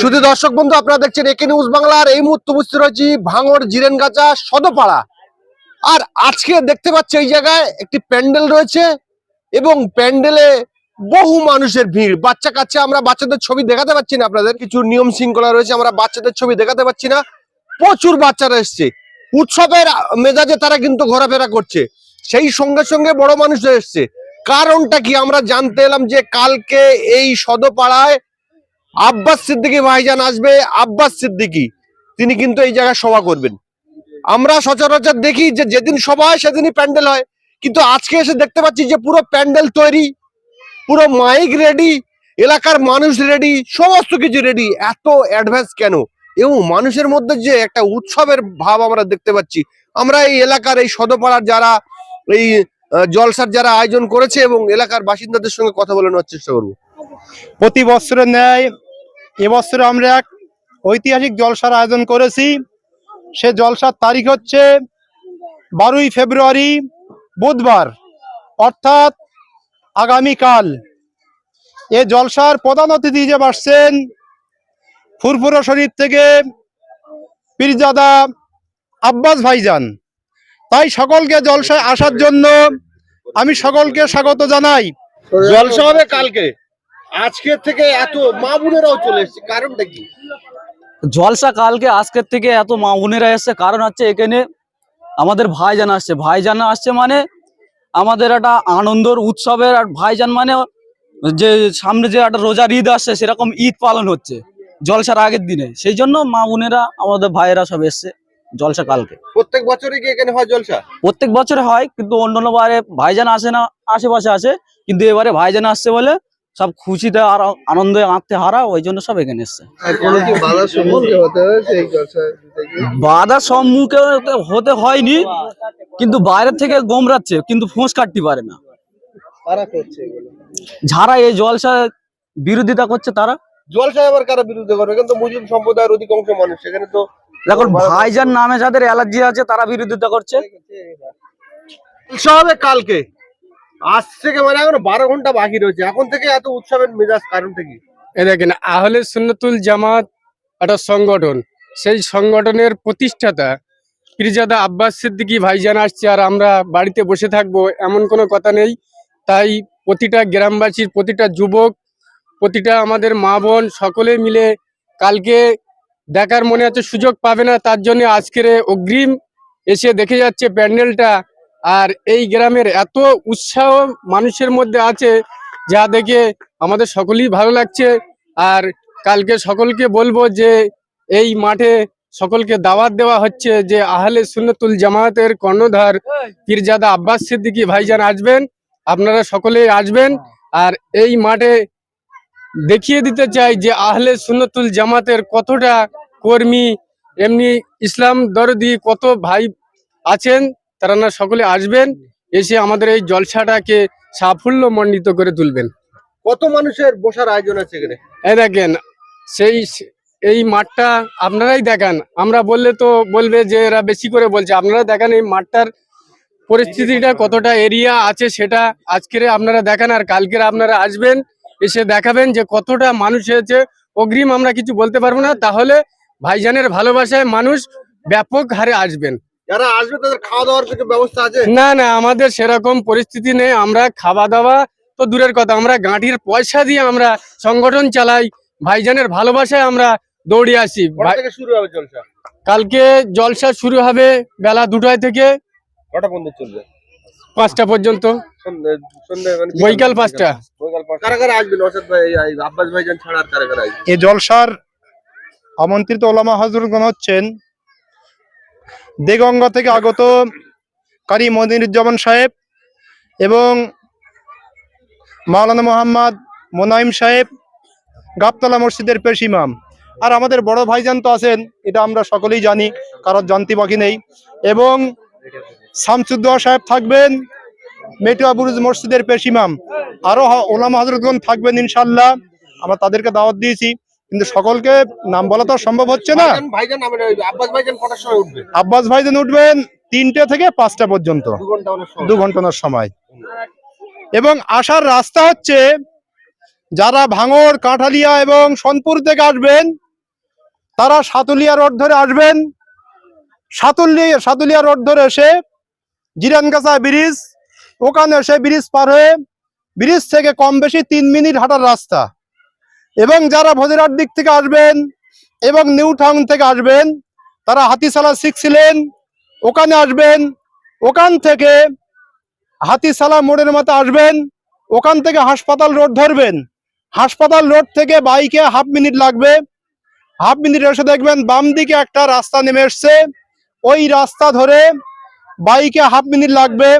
শুধু দর্শক বন্ধু, আপনারা দেখছেন একে নিউজ বাংলার এই মুহূর্তে উপস্থিত রয়েছি ভাঙড় জিরেনগাছা সদপাড়া। আর আজকে দেখতে পাচ্ছি এই জায়গায় একটি প্যান্ডেল রয়েছে, এবং প্যান্ডেলে বহু মানুষের ভিড়। বাচ্চা কাচ্চা আমরা বাচ্চাদের ছবি দেখাতে পাচ্ছি না আপনাদের, কিছু নিয়ম শৃঙ্খলা রয়েছে, আমরা বাচ্চাদের ছবি দেখাতে পাচ্ছি না। প্রচুর বাচ্চারা এসছে। উৎসবের মেজাজে তারা কিন্তু ঘোরাফেরা করছে। সেই সঙ্গে সঙ্গে বড় মানুষরা এসছে। কারণটা কি? আমরা জানতে এলাম যে কালকে এই সদপাড়ায় আব্বাস সিদ্দিকী ভাইজান আসবে, আব্বাস সিদ্দিকী, তিনি কিন্তু এই জায়গায় সভা করবেন। আমরা সচরাচর দেখি যে যেদিন সভা হয় সেদিনই প্যান্ডেল হয়, কিন্তু আজকে এসে দেখতে পাচ্ছি যে পুরো প্যান্ডেল তৈরি, পুরো মাইক রেডি, এলাকার মানুষ রেডি, সমস্ত কিছু রেডি। এত অ্যাডভান্স কেন? এবং মানুষের মধ্যে যে একটা উৎসবের ভাব আমরা দেখতে পাচ্ছি। আমরা এই এলাকার এই সদপাড়ার যারা, এই জলসার যারা আয়োজন করেছে এবং এলাকার বাসিন্দাদের সঙ্গে কথা বলে নেওয়ার চেষ্টা করব। প্রতি বছরের ন্যায় এবছরে আমরা এক ঐতিহাসিক জলসার আয়োজন করেছি। সে জলসার তারিখ হচ্ছে বারোই ফেব্রুয়ারি বুধবার। অর্থাৎ আগামীকাল। এ জলসার প্রধান অতিথি হিসেবে আসছেন ফুরফুরা শরীফ থেকে পীরজাদা আব্বাস ভাইজান। তাই সকলকে জলসায় আসার জন্য আমি সকলকে স্বাগত জানাই। জলসা হবে কালকে। আজকে থেকে এত মা বোনেরাও চলে এসছে কারণটা কি? জলসা কালকে আজকের থেকে এত মা বোনেরা এসছে কারণ হচ্ছে এখানে আমাদের ভাইজান আসছে। ভাইজান আসছে মানে আমাদের একটা আনন্দর উৎসবের আর ভাইজান মানে যে সামনে যে একটা রোজার ঈদ আসছে সেরকম ঈদ পালন হচ্ছে জলসার আগের দিনে। সেই জন্য মা বোনেরা আমাদের ভাইয়েরা সব এসছে জলসা কালকে। প্রত্যেক বছরই কি এখানে হয় জলসা? প্রত্যেক বছরে হয় কিন্তু অন্য অন্য বারে ভাইজান আসে না আশেপাশে আসে কিন্তু এবারে ভাইজান আসছে বলে সব খুশিতে আর আনন্দে আঁকতে হারা ওই জন্য সব এখানে এসছে। বাধার সম্মুখে হতে- হয়নি কিন্তু বাইরের থেকে গোমরাচ্ছে কিন্তু ফোঁস কাটতে পারে না। যারা এই জলসা বিরোধিতা করছে তারা? জলসা আবার কারা বিরুদ্ধে করবে? কিন্তু মুসলিম সম্প্রদায়ের অধিকাংশ মানুষ সেখানে তো এখন ভাইজান নামে যাদের অ্যালার্জি আছে তারা বিরোধিতা করছে। হবে কালকে। আজ থেকে মানে এখন বারো ঘণ্টা বাকি রয়েছে। এখন থেকে এত উৎসবের মেজাজ কারণটা কি? এ দেখেন, আহলে সুন্নতুল জামাত একটা সংগঠন। সেই সংগঠনের প্রতিষ্ঠাতা পীরজাদা আব্বাস সিদ্দিকী ভাইজান আসছে আর আমরা বাড়িতে বসে থাকব, এমন কোনো কথা নেই। তাই প্রতিটা গ্রামবাসীর, প্রতিটা যুবক, প্রতিটা আমাদের মা বোন সকলে মিলে কালকে দেখার মনে হচ্ছে সুযোগ পাবে না, তার জন্য আজকের অগ্রিম এসে দেখে যাচ্ছে প্যান্ডেলটা। আর এই গ্রামের এত উৎসাহ মানুষের মধ্যে আছে যা দেখে আমাদের সকলেই ভালো লাগছে। আর কালকে সকলকে বলব যে এই মাঠে সকলকে দাওয়াত দেওয়া হচ্ছে যে আহলে সুন্নতুল জামায়াতের কর্ণধার পীরজাদা আব্বাস সিদ্দিকী ভাইজান আসবেন, আপনারা সকলেই আসবেন। আর এই মাঠে দেখিয়ে দিতে চাই যে আহলে সুন্নতুল জামাতের কতটা কর্মী, এমনি ইসলাম দরদি কত ভাই আছেন। তারা না সকলে আসবেন এসে আমাদের এই জলসাটাকে সাফল্যমণ্ডিত করে তুলবেন। কত মানুষের বসার আয়োজন আছে এখানে? এই দেখেন সেই এই মাঠটা আপনারাই দেখান। আমরা বললে তো বলবে যে এরা বেশি করে বলছে। আপনারা দেখান এই মাঠটার পরিস্থিতিটা কতটা এরিয়া আছে সেটা আজকের আপনারা দেখান আর কালকের আপনারা আসবেন এসে দেখাবেন যে কতটা মানুষ হয়েছে। অগ্রিম আমরা কিছু বলতে পারব না তাহলে ভাইজানের ভালোবাসায় মানুষ ব্যাপক হারে আসবেন। যারা আসবে তাদের খাওয়া দাওয়ার কিছু ব্যবস্থা আছে? না না আমাদের সেরকম পরিস্থিতি নেই। আমরা খাওয়া দাওয়া তো দূরের কথা। আমরা গাঁটির পয়সা দিয়ে আমরা সংগঠন চালাই। ভাইজানের ভালোবাসায় আমরা দৌড়ে আসি। শুরু হবে জলসা? কালকে জলসা শুরু হবে বেলা দুটায় থেকে। কটা পর্যন্ত চলবে? পাঁচটা পর্যন্ত। মানে বৈকাল পাঁচটা। এ জলসার আমন্ত্রিত ওলামা হজরতগণ হচ্ছেন দেগঙ্গা থেকে আগত কারি মদিনুজ্জামান সাহেব এবং মাওলানা মোহাম্মদ মোনাইম সাহেব, গাবতলা মসজিদের পেশ ইমাম। আর আমাদের বড় ভাইজান তো আছেন, এটা আমরা সকলেই জানি কারোর জানতে বাকি নেই। এবং শামসুদ্দোয়া সাহেব থাকবেন, মেটুয়া বুরুজ মসজিদের পেশ ইমাম। আরও হ- ওলামা হজরতগণ থাকবেন ইনশাল্লাহ আমরা তাদেরকে দাওয়াত দিয়েছি। কিন্তু সকলকে নাম বলা তো সম্ভব হচ্ছে না। আব্বাস ভাইজান উঠবেন তিনটে থেকে পাঁচটা পর্যন্ত। দু ঘণ্টা হলে সময়। ঘণ্টার সময়। এবং আসার রাস্তা হচ্ছে যারা ভাঙর কাঁঠালিয়া এবং সোনপুর থেকে আসবেন তারা সাতুলিয়া রোড ধরে আসবেন। সাতুলিয়া সাতুলিয়া রোড ধরে এসে জিরানগাছা ব্রিজ ওখানে এসে ব্রিজ পার হয়ে ব্রিজ থেকে কম বেশি তিন মিনিট হাঁটার রাস্তা। এবং যারা ভোজেরার দিক থেকে আসবেন এবং নিউ টাউন থেকে আসবেন, তারা হাতিশালা শিখছিলেন ওখানে আসবেন, ওখান থেকে হাতিশালা মোড়ের মতো আসবেন, ওখান থেকে হাসপাতাল রোড ধরবেন। হাসপাতাল রোড থেকে বাইকে হাফ মিনিট লাগবে। হাফ মিনিট এসে দেখবেন বাম দিকে একটা রাস্তা নেমে এসছে। ওই রাস্তা ধরে বাইকে হাফ মিনিট লাগবে।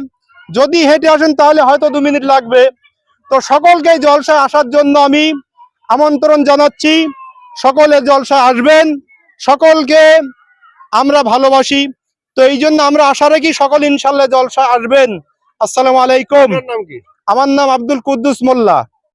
যদি হেঁটে আসেন তাহলে হয়তো দু মিনিট লাগবে। তো সকলকে এই জলসায় আসার জন্য আমি আমন্ত্রণ জানাচ্ছি। সকলে জলসা আসবেন। সকলকে আমরা ভালোবাসি। তো এই জন্য আমরা আশা রাখি সকল ইনশাল্লাহ জলসা আসবেন। আসসালামু আলাইকুম। কি? আমার নাম আব্দুল কুদ্দুস মোল্লা।